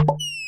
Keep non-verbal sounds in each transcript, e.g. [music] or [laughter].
you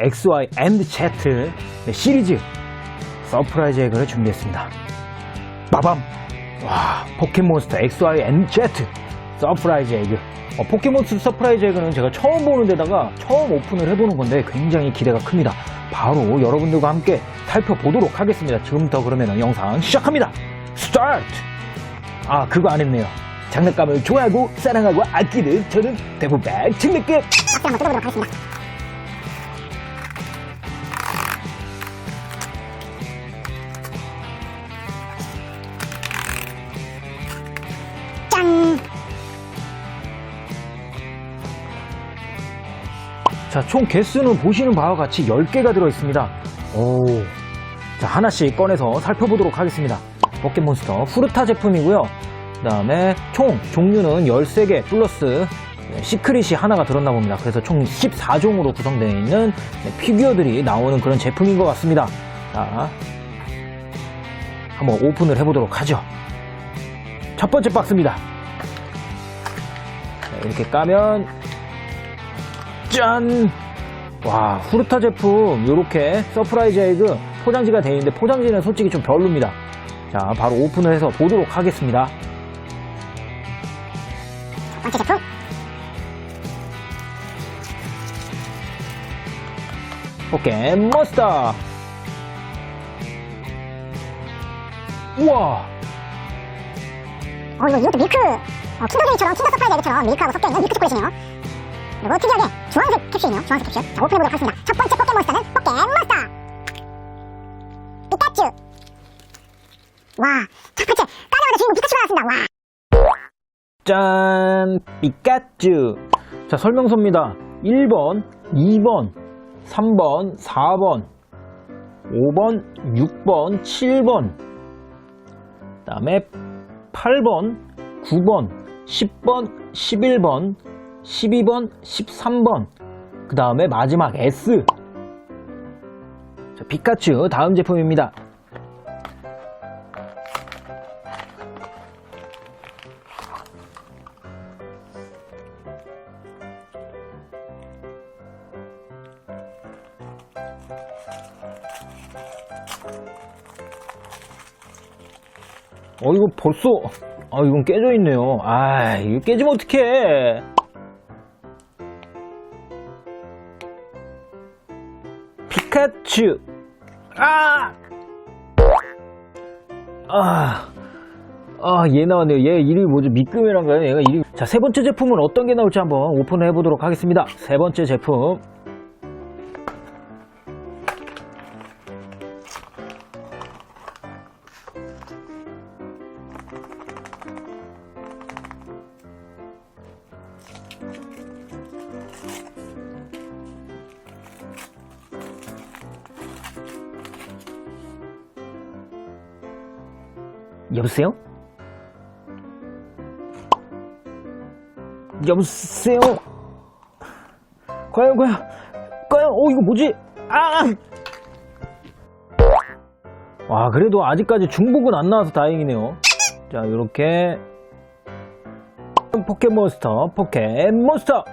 XY and Z 네, 시리즈 서프라이즈 에그를 준비했습니다. 빠밤! 와, 포켓몬스터 XY and Z 서프라이즈 에그. 어, 포켓몬스터 서프라이즈 에그는 제가 처음 보는 데다가 처음 오픈을 해보는 건데 굉장히 기대가 큽니다. 바로 여러분들과 함께 살펴보도록 하겠습니다. 지금부터 그러면 영상 시작합니다. 스타트! 아, 그거 안 했네요. 장난감을 좋아하고 사랑하고 아끼는 저는 박스 한번 뜯어보도록 하겠습니다. 자, 총 개수는 보시는 바와 같이 10개가 들어있습니다. 오. 자, 하나씩 꺼내서 살펴보도록 하겠습니다. 포켓몬스터 후르타 제품이고요. 그 다음에 총 종류는 13개 플러스 네, 시크릿이 하나가 들었나 봅니다. 그래서 총 14종으로 구성되어 있는 네, 피규어들이 나오는 그런 제품인 것 같습니다. 자, 한번 오픈을 해보도록 하죠. 첫 번째 박스입니다. 네, 이렇게 까면 짠! 와, 후르타 제품, 요렇게 서프라이즈 에그 포장지가 되어 있는데 포장지는 솔직히 좀 별로입니다. 자, 바로 오픈을 해서 보도록 하겠습니다. 첫 번째 제품. 포켓몬스터! 우와! 어, 이거 이것도 밀크. 어, 킨더게임처럼 킨더 서프라이즈 에그처럼 밀크하고 섞여있는 밀크 초콜릿이네요. 그리고 특이하게 주황색 캡슐이네요. 주황색 캡슐. 자, 오픈해보도록 하겠습니다. 첫 번째 포켓몬스터는 포켓몬스터! 피카츄! 와, 첫 번째 까자마자 주인공 피카츄가 나왔습니다. 와! 짠! 피카츄! 자, 설명서입니다. 1번, 2번, 3번, 4번, 5번, 6번, 7번, 그 다음에 8번, 9번, 10번, 11번, 12번, 13번, 그 다음에 마지막 S. 자, 피카츄 다음 제품입니다. 어, 이거 벌써, 아, 이건 깨져 있네요. 아, 이거 깨지면 어떡해. 피카츄. 아! 아. 아, 얘 나왔네요. 얘 이름이 뭐죠? 미끄메란가요? 얘가 이름. 자, 세 번째 제품은 어떤 게 나올지 한번 오픈해 보도록 하겠습니다. 세 번째 제품. 여보세요? 여보세요? 과연, 과연, 과연, 어, 이거 뭐지? 아! 와, 그래도 아직까지 중복은 안 나와서 다행이네요. 자, 이렇게. 포켓몬스터, 포켓몬스터!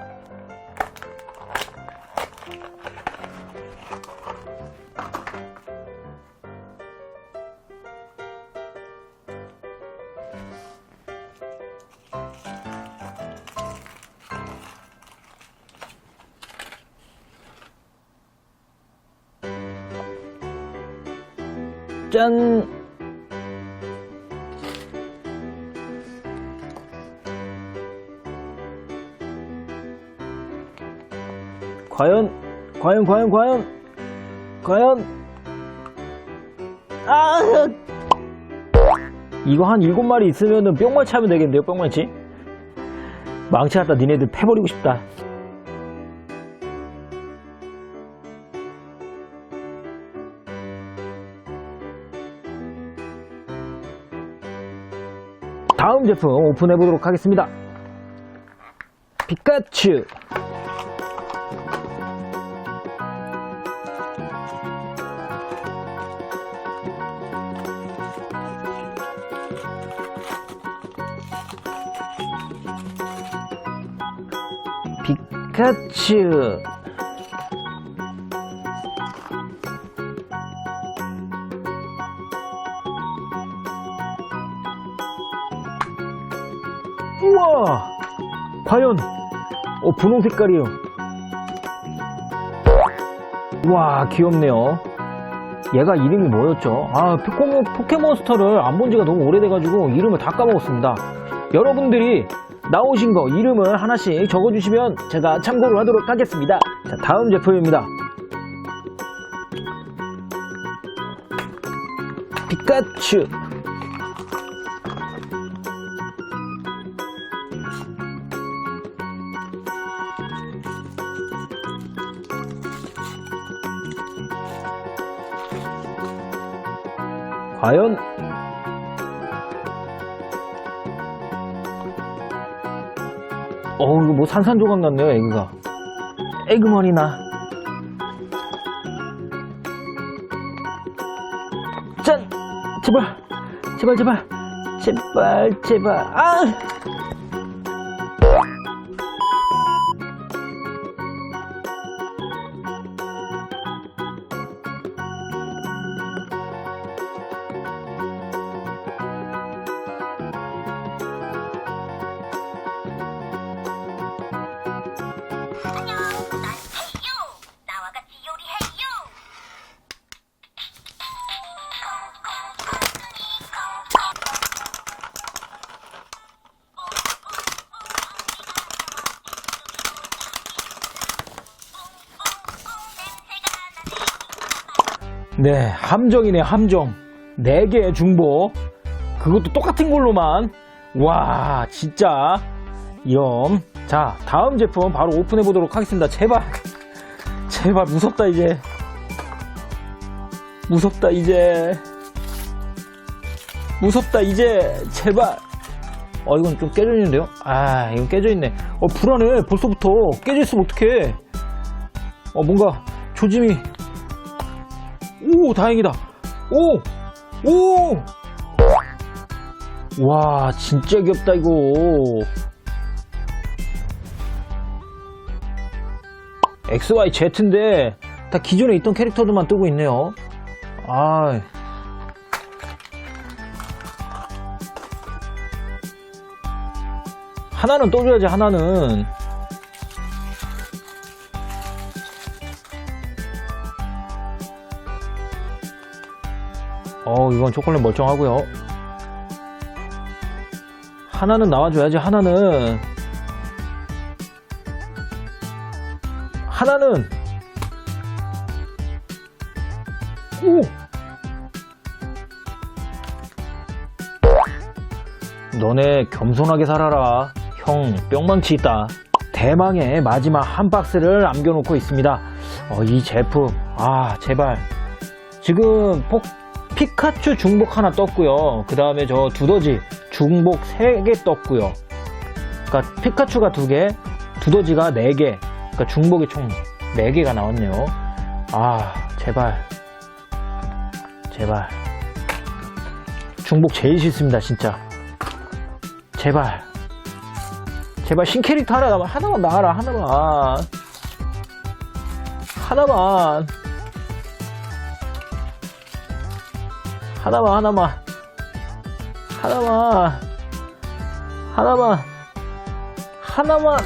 짠! 과연, 과연, 과연, 과연, 과연, 아! 이거 한 일곱 마리 있으면은 뿅만 차면 되겠는데요, 뿅만치? 망치 갖다 니네들 패버리고 싶다. 제품 오픈해 보도록 하겠습니다. 피카츄. 피카츄. 우와! 과연, 어, 분홍 색깔이요. 와, 귀엽네요. 얘가 이름이 뭐였죠? 아, 포켓몬, 포켓몬스터를 안 본 지가 너무 오래돼가지고 이름을 다 까먹었습니다. 여러분들이 나오신 거 이름을 하나씩 적어주시면 제가 참고를 하도록 하겠습니다. 자, 다음 제품입니다. 피카츄. 과연 어 이거 뭐 산산조각 났네요 에그가. 에그머리나 짠! 제발 제발 제발 제발 제발. 아 네, 함정이네, 함정. 4개의 중복. 그것도 똑같은 걸로만. 와, 진짜. 이런. 자, 다음 제품 바로 오픈해 보도록 하겠습니다. 제발. [laughs] 제발, 무섭다, 이제. 무섭다, 이제. 무섭다, 이제. 제발. 어, 이건 좀 깨져 있는데요? 아, 이건 깨져 있네. 어, 불안해. 벌써부터. 깨져 있으면 어떡해. 어, 뭔가 조짐이 오, 다행이다. 오! 오! 와, 진짜 귀엽다, 이거. XYZ인데, 다 기존에 있던 캐릭터들만 뜨고 있네요. 아 하나는 떠줘야지, 하나는. 어, 이건 초콜릿 멀쩡하고요. 하나는 나와줘야지, 하나는. 하나는. 오! 너네 겸손하게 살아라. 형, 뿅망치 있다. 대망의 마지막 한 박스를 남겨놓고 있습니다. 어, 이 제품, 아, 제발. 지금 폭, 피카츄 중복 하나 떴고요. 그 다음에 저 두더지 중복 3개 떴고요. 그러니까 피카츄가 2개, 두더지가 4개. 그러니까 중복이 총 4개가 나왔네요. 아, 제발. 제발. 중복 제일 싫습니다, 진짜. 제발. 제발 신캐릭터 하나. 하나만 나와라, 하나만. 하나만. 하나만, 하나만. 하나만. 하나만. 하나만.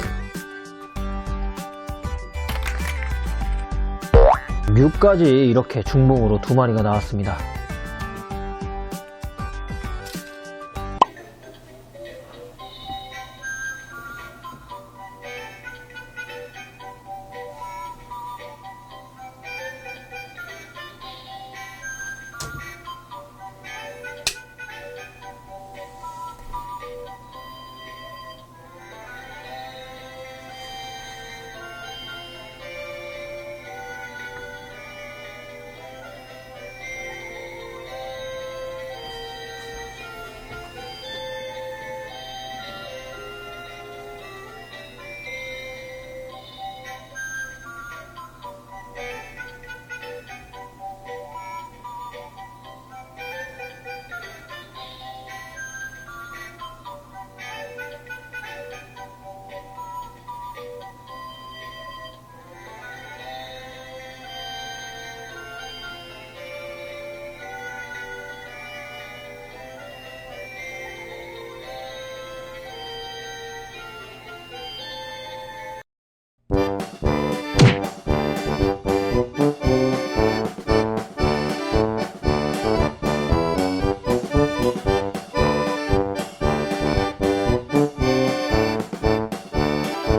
뮤까지 이렇게 중복으로 두 마리가 나왔습니다.